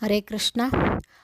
ஹரே கிருஷ்ணா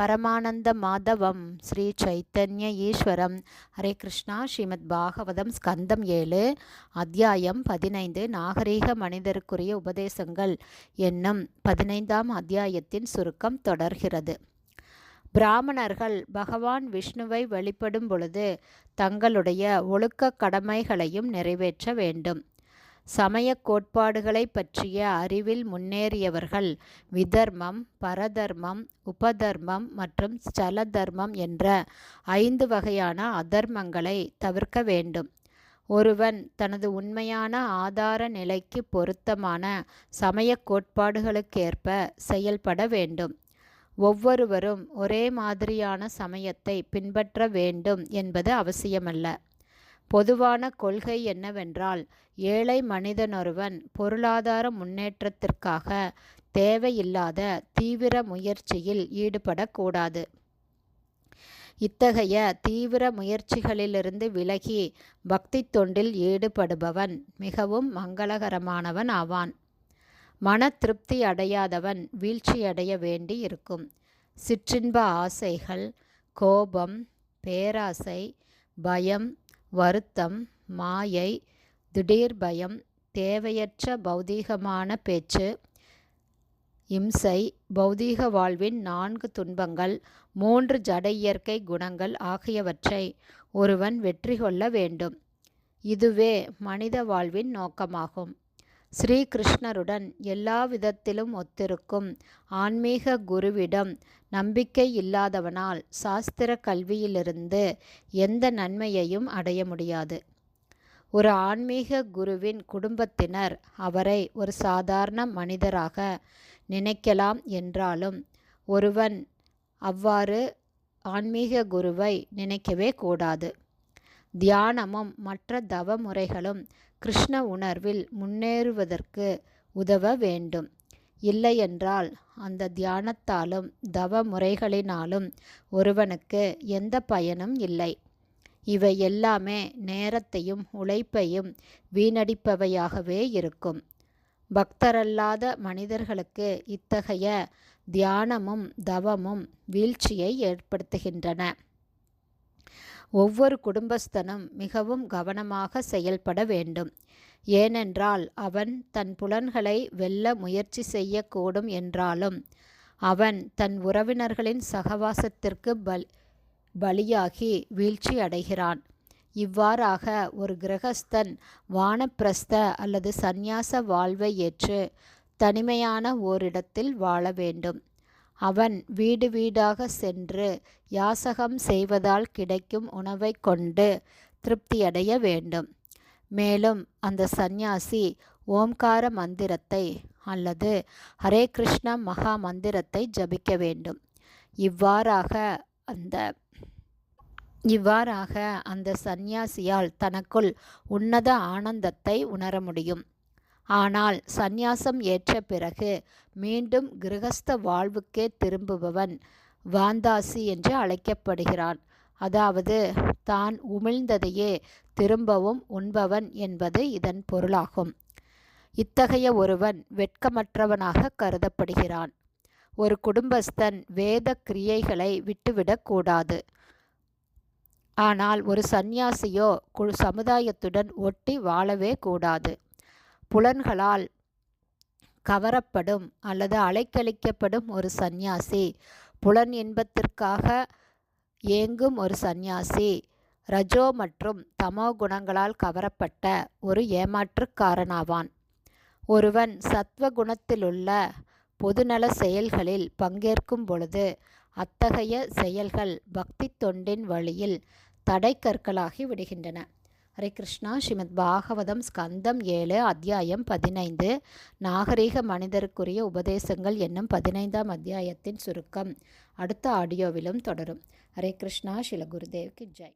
பரமானந்த மாதவம் ஸ்ரீ சைத்தன்ய ஈஸ்வரம் ஹரே கிருஷ்ணா. ஸ்ரீமத் பாகவதம் ஸ்கந்தம் ஏழு அத்தியாயம் பதினைந்து நாகரீக மனிதருக்குரிய உபதேசங்கள் என்னும் பதினைந்தாம் அத்தியாயத்தின் சுருக்கம் தொடர்கிறது. பிராமணர்கள் பகவான் விஷ்ணுவை வழிபடும் பொழுது தங்களுடைய ஒழுக்க கடமைகளையும் நிறைவேற்ற வேண்டும். சமய கோட்பாடுகளை பற்றிய அறிவில் முன்னேறியவர்கள் விதர்மம் பரதர்மம் உபதர்மம் மற்றும் ஸ்தல தர்மம் என்ற ஐந்து வகையான அதர்மங்களை தவிர்க்க வேண்டும். ஒருவன் தனது உண்மையான ஆதார நிலைக்கு பொருத்தமான சமய கோட்பாடுகளுக்கேற்ப செயல்பட வேண்டும். ஒவ்வொருவரும் ஒரே மாதிரியான சமயத்தை பின்பற்ற வேண்டும் என்பது அவசியமல்ல. பொதுவான கொள்கை என்னவென்றால் ஏழை மனிதனொருவன் பொருளாதார முன்னேற்றத்திற்காக தேவையில்லாத தீவிர முயற்சியில் ஈடுபடக்கூடாது. இத்தகைய தீவிர முயற்சிகளிலிருந்து விலகி பக்தி தொண்டில் ஈடுபடுபவன் மிகவும் மங்களகரமானவன் ஆவான். மன திருப்தி அடையாதவன் வீழ்ச்சியடைய வேண்டி இருக்கும். சிற்றின்ப ஆசைகள் கோபம் பேராசை பயம் வருத்தம் மாயை திடீர் பயம் தேவையற்ற பௌதீகமான பேச்சு இம்சை பௌதீக வாழ்வின் நான்கு துன்பங்கள் மூன்று ஜட இயற்கை குணங்கள் ஆகியவற்றை ஒருவன் வெற்றி கொள்ள வேண்டும். இதுவே மனித வாழ்வின் நோக்கமாகும். ஸ்ரீகிருஷ்ணருடன் எல்லா விதத்திலும் ஒத்திருக்கும் ஆன்மீக குருவிடம் நம்பிக்கை இல்லாதவனால் சாஸ்திர கல்வியிலிருந்து எந்த நன்மையையும் அடைய முடியாது. ஒரு ஆன்மீக குருவின் குடும்பத்தினர் அவரை ஒரு சாதாரண மனிதராக நினைக்கலாம் என்றாலும் ஒருவன் அவ்வாறு ஆன்மீக குருவை நினைக்கவே கூடாது. தியானமும் மற்ற தவ முறைகளும் கிருஷ்ண உணர்வில் முன்னேறுவதற்கு உதவ வேண்டும். இல்லையென்றால் அந்த தியானத்தாலும் தவ முறைகளினாலும் ஒருவனுக்கு எந்த பயனும் இல்லை. இவை எல்லாமே நேரத்தையும் உழைப்பையும் வீணடிப்பவையாகவே இருக்கும். பக்தரல்லாத மனிதர்களுக்கு இத்தகைய தியானமும் தவமும் வீழ்ச்சியை ஏற்படுத்துகின்றன. ஒவ்வொரு குடும்பஸ்தனும் மிகவும் கவனமாக செயல்பட வேண்டும். ஏனென்றால் அவன் தன் புலன்களை வெல்ல முயற்சி செய்யக்கூடும் என்றாலும் அவன் தன் உறவினர்களின் சகவாசத்திற்கு பல் பலியாகி வீழ்ச்சி அடைகிறான். இவ்வாறாக ஒரு கிரகஸ்தன் வானப்பிரஸ்த அல்லது சந்நியாச வாழ்வை ஏற்று தனிமையான ஓரிடத்தில் வாழ வேண்டும். அவன் வீடு வீடாக சென்று யாசகம் செய்வதால் கிடைக்கும் உணவை கொண்டு திருப்தியடைய வேண்டும். மேலும் அந்த சந்நியாசி ஓம்கார மந்திரத்தை அல்லது ஹரே கிருஷ்ண மகா மந்திரத்தை ஜபிக்க வேண்டும். இவ்வாறாக அந்த இவ்வாறாக அந்த சந்நியாசியால் தனக்குள் உன்னத ஆனந்தத்தை உணர முடியும். ஆனால் சந்நியாசம் ஏற்ற பிறகு மீண்டும் கிரகஸ்த வாழ்வுக்கே திரும்புபவன் வாந்தாசி என்று அழைக்கப்படுகிறான். அதாவது தான் உமிழ்ந்ததையே திரும்பவும் உண்பவன் என்பது இதன் பொருளாகும். இத்தகைய ஒருவன் வெட்கமற்றவனாக கருதப்படுகிறான். ஒரு குடும்பஸ்தன் வேத கிரியைகளை விட்டுவிடக்கூடாது ஆனால் ஒரு சந்நியாசியோ குழு சமுதாயத்துடன் ஒட்டி வாழவே கூடாது. புலன்களால் கவரப்படும் அல்லது அலைக்கழிக்கப்படும் ஒரு சந்நியாசி. புலன் இன்பத்திற்காக ஏங்கும் ஒரு சந்நியாசி. ரஜோ மற்றும் தமோ குணங்களால் கவரப்பட்ட ஒரு ஏமாற்றுக்காரனாவான். ஒருவன் சத்வ குணத்திலுள்ள பொதுநல செயல்களில் பங்கேற்கும் பொழுது அத்தகைய செயல்கள் பக்தி தொண்டின் வழியில் தடை கற்களாகி விடுகின்றன. ஹரே கிருஷ்ணா. ஸ்ரீமத் பாகவதம் ஸ்கந்தம் ஏழு அத்தியாயம் பதினைந்து. நாகரீக மனிதருக்குரிய உபதேசங்கள் என்னும் பதினைந்தாம் அத்தியாயத்தின் சுருக்கம். அடுத்த ஆடியோவிலும் தொடரும். ஹரே கிருஷ்ணா. ஸ்ரீல குருதேவ்க்கு ஜெய்.